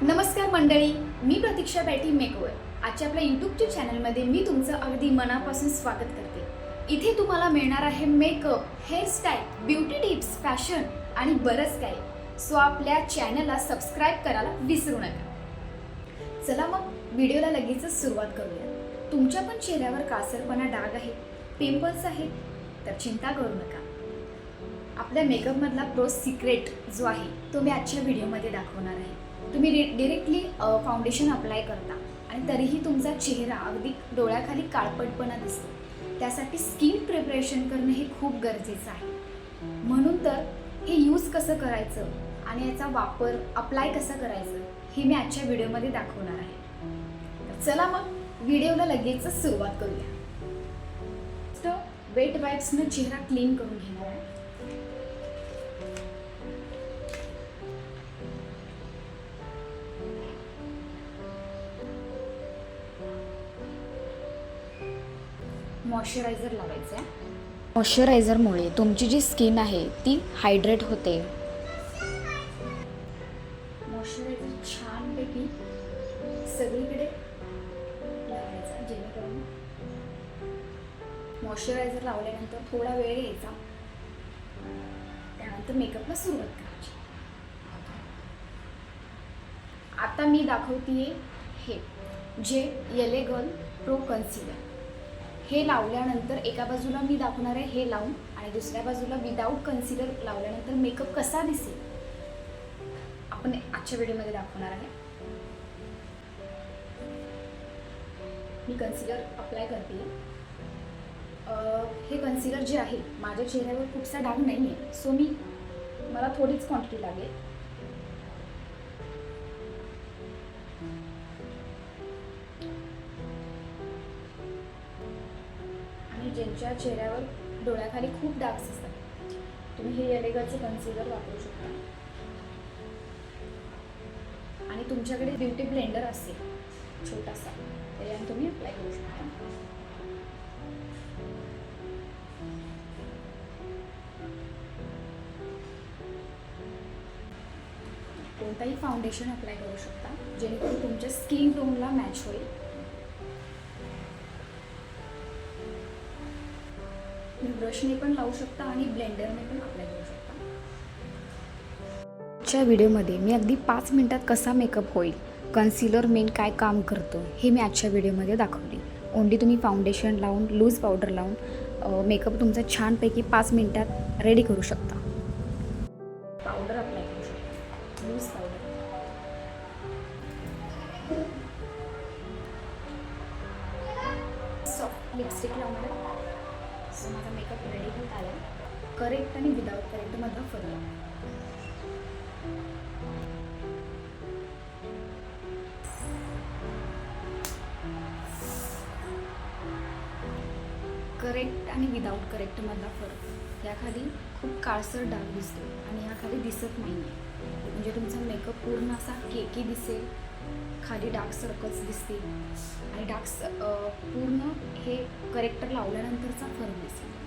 नमस्कार मंडळी मी प्रतीक्षा बॅटी मेकवर आजच्या आपल्या यूट्यूबच्या चॅनलमध्ये मी तुमचं अगदी मनापासून स्वागत करते. इथे तुम्हाला मिळणार आहे makeup hairstyle beauty tips fashion आणि बरंच काही. सो आपल्या चॅनलला सबस्क्राईब करायला विसरू नका. चला मग व्हिडिओला लगेचच सुरुवात करूया. तुमच्या पण चेहऱ्यावर कासरपणा डाग आहे पिंपल्स आहेत तर चिंता करू नका. आपल्या मेकअपमधला प्रो सिक्रेट जो आहे तो मी आजच्या व्हिडिओमध्ये दाखवणार आहे. तुम्ही डिरेक्टली फाउंडेशन अप्लाय करता. आणि तरीही तुमचा चेहरा अगदी डोळ्याखाली काळपटपणा दिसतो. त्यासाठी स्किन प्रिपरेशन करणं हे खूप गरजेचं आहे. म्हणून तर हे यूज कसं करायचं आणि याचा वापर अप्लाय कसं करायचं हे मी आजच्या व्हिडिओमध्ये दाखवणार आहे. चला मग व्हिडिओला लगेचच सुरुवात करूया. तर वेट वाईप्सनं चेहरा क्लीन करून घेणार आहे. मॉइश्चरायझर लावायचं आहे मॉइश्चरायझरमुळे तुमची जी स्किन आहे ती हायड्रेट होते. मॉइश्चरायझर छानपैकी सगळीकडे लावायचा जेणेकरून मॉइश्चरायझर लावल्यानंतर थोडा वेळ घ्यायचा त्यानंतर मेकअपला सुरुवात करायची. आता मी दाखवतीये हे जे येले गर्ल प्रो कन्सिलर हे लावल्यानंतर एका बाजूला मी दाखवणार आहे हे लावून. आणि दुसऱ्या बाजूला विदाऊट कन्सिलर लावल्यानंतर मेकअप कसा दिसेल? आपण आजच्या व्हिडिओमध्ये दाखवणार आहे. मी कन्सिलर अप्लाय करते. हे कन्सिलर जे आहे माझ्या चेहऱ्यावर खूपसा डाग नाही आहे सो मी मला थोडीच क्वांटिटी लागेल. ज्यांच्या चेहऱ्यावर डोळ्याखाली खूप डार्क्स असतात. तुम्ही हे एलेगरचं कन्सिलर वापरू शकता. आणि तुमच्याकडे ब्युटी ब्लेंडर असेल छोटासा त्याच्याने तुम्ही अप्लाय करू शकता. कोणताही फाउंडेशन अप्लाय करू शकता जेणेकरून तुमच्या स्किन टोनला मॅच होईल. ब्रशने पण लावू शकता आणि ब्लेंडरने पण अप्लाय करू शकता. च्या व्हिडिओमध्ये मी अगदी पाच मिनिटात कसा मेकअप होईल कन्सिलर मेन काय काम करतं हे मी आजच्या व्हिडिओमध्ये दाखवली. ओनली तुम्ही फाउंडेशन लावून लूज पावडर लावून मेकअप तुमचा छानपैकी पाच मिनिटात रेडी करू शकता. पावडर अप्लाय करू शकता. लूज पावडर सॉफ्ट लिपस्टिक लावणार. सो माझा मेकअप रेडी होत आला करेक्ट आणि विदाऊट करेक्ट माझा फरक. करेक्ट आणि विदाऊट करेक्ट मधला फरक. याखाली खूप काळसर डाग दिसतो आणि याखाली दिसत नाही आहे म्हणजे तुमचा मेकअप पूर्ण असा केकी दिसेल. खाली डार्क सर्कल्स दिसतील. आणि डार्क पूर्ण हे करेक्टर लावल्यानंतरचा फरक दिसेल.